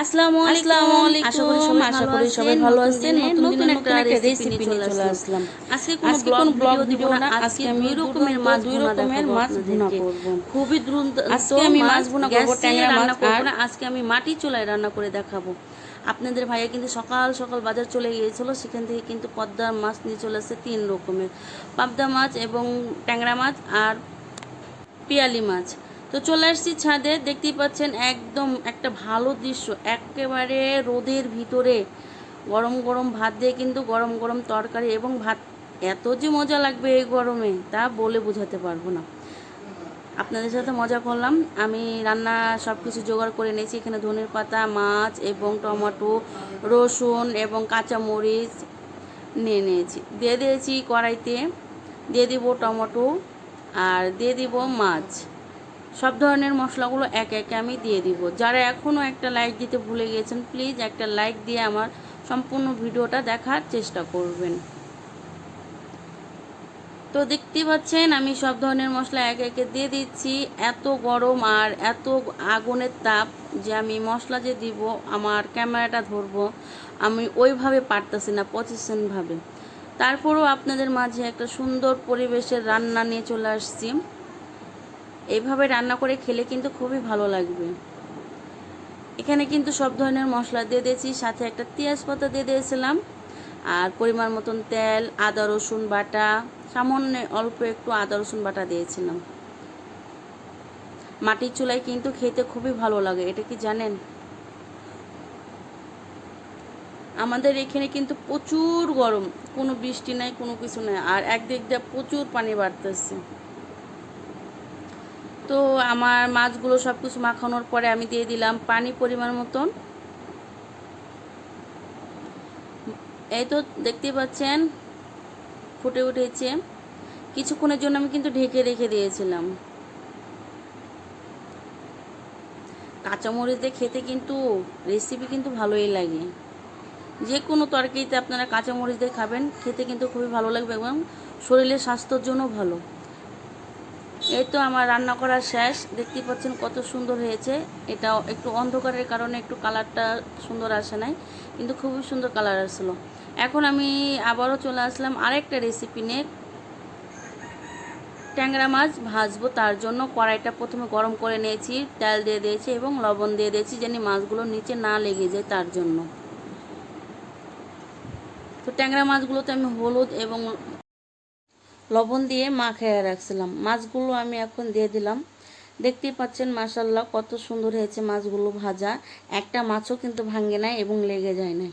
আসসালামু আলাইকুম। আশা করি সবাই আশা করি সবাই ভালো আছেন। নতুন একটা রেসিপি নিয়ে চলে আসলাম। আজকে আজকে কোনো কোনো ব্লগ ভিডিও না। আজকে আমি রকমের মাছ দুই রকমের মাছ ভুনা করব। খুবই দ্রুত আজকে আমি মাছ ভুনা করব, ট্যাংরা মাছ করব না। আজকে আমি মাটি চুলায় রান্না করে দেখাবো। আপনাদের ভাইয়া কিন্তু সকাল সকাল বাজার চলে গিয়েছিল। সেখান থেকে কিন্তু পদ্মার মাছ নিয়ে চলে আসছে তিন রকমের। পাবদা মাছ এবং ট্যাংরা মাছ আর পিয়ালি মাছ। তো চলে আসছি ছাদে, দেখতেই পাচ্ছেন একদম একটা ভালো দৃশ্য। একেবারে রোদের ভিতরে গরম গরম ভাত দিয়ে কিন্তু গরম গরম তরকারি এবং ভাত। এত যে মজা লাগবে এই গরমে, তা বলে বোঝাতে পারব না। আপনাদের সাথে মজা করলাম। আমি রান্না সব কিছু জোগাড় করে নিয়েছি। এখানে ধনের পাতা, মাছ এবং টমেটো, রসুন এবং কাঁচামরিচ নিয়ে নিয়েছি। দিয়ে দিয়েছি কড়াইতে। দিয়ে দিব টমেটো আর দিয়ে দিব মাছ। সব ধরনের মশলাগুলো এক একে আমি দিয়ে দিব। যারা এখনও একটা লাইক দিতে ভুলে গিয়েছেন প্লিজ একটা লাইক দিয়ে আমার সম্পূর্ণ ভিডিওটা দেখার চেষ্টা করবেন। তো দেখতেই পাচ্ছেন, আমি সব ধরনের মশলা এক একে দিয়ে দিচ্ছি। এত গরম আর এত আগুনের তাপ যে আমি মশলা যে দিব, আমার ক্যামেরাটা ধরবো, আমি ওইভাবে পারতেছি না পজিশনভাবে তারপরেও আপনাদের মাঝে একটা সুন্দর পরিবেশের রান্না নিয়ে চলে আসছি। এইভাবে রান্না করে খেলে কিন্তু খুবই ভালো লাগবে। এখানে কিন্তু সব ধরনের মশলা দিয়ে দিয়েছি, সাথে একটা পাতা দিয়ে দিয়েছিলাম। আর পরিমাণ মতন তেল, আদা, রসুন বাটা, সামান্য অল্প একটু আদা, রসুন বাটা দিয়েছিলাম। মাটির চুলায় কিন্তু খেতে খুবই ভালো লাগে, এটা কি জানেন? আমাদের এখানে কিন্তু প্রচুর গরম, কোনো বৃষ্টি নাই, কোনো কিছু নাই, আর একদিক দিয়ে প্রচুর পানি বাড়তেছে। তো আমার মাছগুলো সব কিছু মাখানোর পরে আমি দিয়ে দিলাম পানি পরিমাণ মতন। এই তো দেখতে পাচ্ছেন, ফুটে উঠেছে। কিছুক্ষণের জন্য আমি কিন্তু ঢেকে রেখে দিয়েছিলাম। কাঁচামরিচ দিয়ে খেতে কিন্তু রেসিপি কিন্তু ভালোই লাগে। যে কোনো তরকারিতে আপনারা কাঁচামরিচ দিয়ে খাবেন, খেতে কিন্তু খুবই ভালো লাগবে এবং শরীরের স্বাস্থ্যের জন্য ভালো। এই তো আমার রান্না করা শেষ। দেখতে পাচ্ছেন কত সুন্দর হয়েছে। এটা একটু অন্ধকারের কারণে একটু কালারটা সুন্দর আসে নাই, কিন্তু খুবই সুন্দর কালার আসলো। এখন আমি আবারও চলে আসলাম আরেকটা রেসিপি নিয়ে। ট্যাংরা মাছ ভাজবো তার জন্য। কড়াইটা প্রথমে গরম করে নিয়েছি, তেল দিয়ে দিয়েছি এবং লবণ দিয়ে দিয়েছি যেন মাছগুলো নিচে না লেগে যায় তার জন্য। তো ট্যাংরা মাছগুলোতে আমি হলুদ এবং লবণ দিয়ে মাখিয়ে রাখছিলাম। মাছগুলো আমি এখন দিয়ে দিলাম। দেখতেই পাচ্ছেন মাসাল্লাহ কত সুন্দর হয়েছে মাছগুলো ভাজা। একটা মাছও কিন্তু ভাঙে নাই এবং লেগে যায় না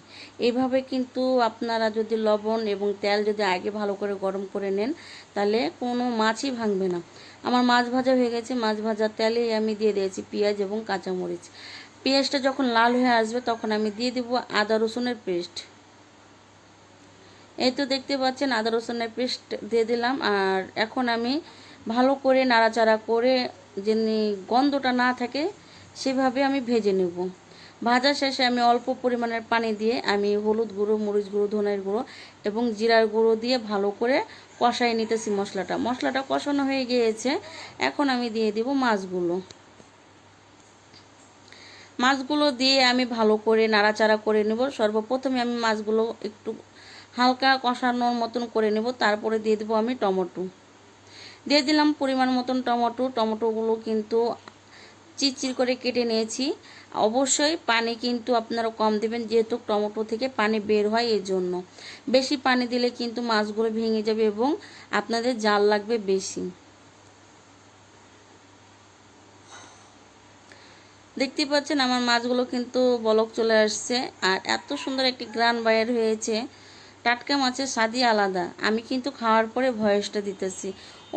এইভাবে কিন্তু আপনারা যদি লবণ এবং তেল যদি আগে ভালো করে গরম করে নেন, তাহলে কোনো মাছই ভাঙবে না। আমার মাছ ভাজা হয়ে গেছে। মাছ ভাজার তেলেই আমি দিয়ে দিয়েছি পেঁয়াজ এবং কাঁচামরিচ। পেঁয়াজটা যখন লাল হয়ে আসবে, তখন আমি দিয়ে দিব আদা রসুনের পেস্ট। এই তো দেখতে পাচ্ছেন আদা রসুনের পেস্ট দিয়ে দিলাম। আর এখন আমি ভালো করে নাড়াচাড়া করে যেন গন্ধটা না থাকে সেভাবে আমি ভেজে নেব। ভাজা শেষে আমি অল্প পরিমাণের পানি দিয়ে আমি হলুদ গুঁড়ো, মরিচ গুঁড়ো, ধনের গুঁড়ো এবং জিরার গুঁড়ো দিয়ে ভালো করে কষাই নিতেছি মশলাটা। মশলাটা কষানো হয়ে গিয়েছে। এখন আমি দিয়ে দিব মাছগুলো। মাছগুলো দিয়ে আমি ভালো করে নাড়াচাড়া করে নেব। সর্বপ্রথমে আমি মাছগুলো একটু হালকা কষানোর মতন করে নেব, তারপরে দিয়ে দেবো আমি টমেটো। দিয়ে দিলাম পরিমাণ মতন টমেটো। টমেটোগুলো কিন্তু চিরচির করে কেটে নিয়েছি। অবশ্যই পানি কিন্তু আপনারা কম দেবেন, যেহেতু টমেটো থেকে পানি বের হয় এই জন্য বেশি পানি দিলে কিন্তু মাছগুলো ভেঙে যাবে এবং আপনাদের জাল লাগবে বেশি। দেখতেই পাচ্ছেন আমার মাছগুলো কিন্তু বলক চলে আসছে। আর এত সুন্দর একটি গ্রান বাইর হয়েছে। টাটকা মাছের স্বাদই আলাদা। আমি কিন্তু খাওয়ার পরে ভয়েসটা দিতেছি।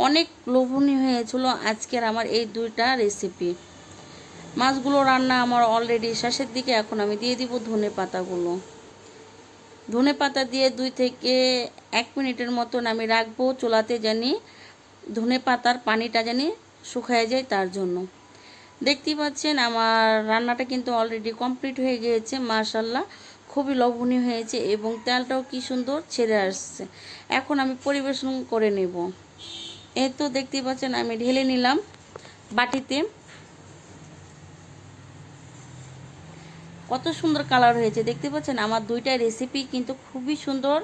অনেক লোভনীয় হয়েছিল আজকের আমার এই দুইটা রেসিপি মাছগুলো রান্না আমার অলরেডি শেষের দিকে, এখন আমি দিয়ে দিব ধনে পাতাগুলো। ধনে পাতা দিয়ে দুই থেকে এক মিনিটের মতন আমি রাখব চুলাতে জানি, ধনে পাতার পানিটা জানি শুকায় যায় তার জন্য। দেখতেই পাচ্ছেন আমার রান্নাটা কিন্তু অলরেডি কমপ্লিট হয়ে গিয়েছে মাশাল্লাহ খুবই লবণীয় হয়েছে এবং তেলটাও কি সুন্দর ছেড়ে আসছে। এখন আমি পরিবেশন করে নেব। এই তো দেখতেই পাচ্ছেন, আমি ঢেলে নিলাম বাটিতে। কত সুন্দর কালার হয়েছে। দেখতে পাচ্ছেন, আমার দুইটা রেসিপি কিন্তু খুবই সুন্দর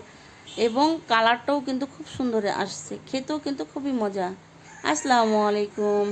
এবং কালারটাও কিন্তু খুব সুন্দর আসছে। খেতেও কিন্তু খুবই মজা। আসসালামু আলাইকুম।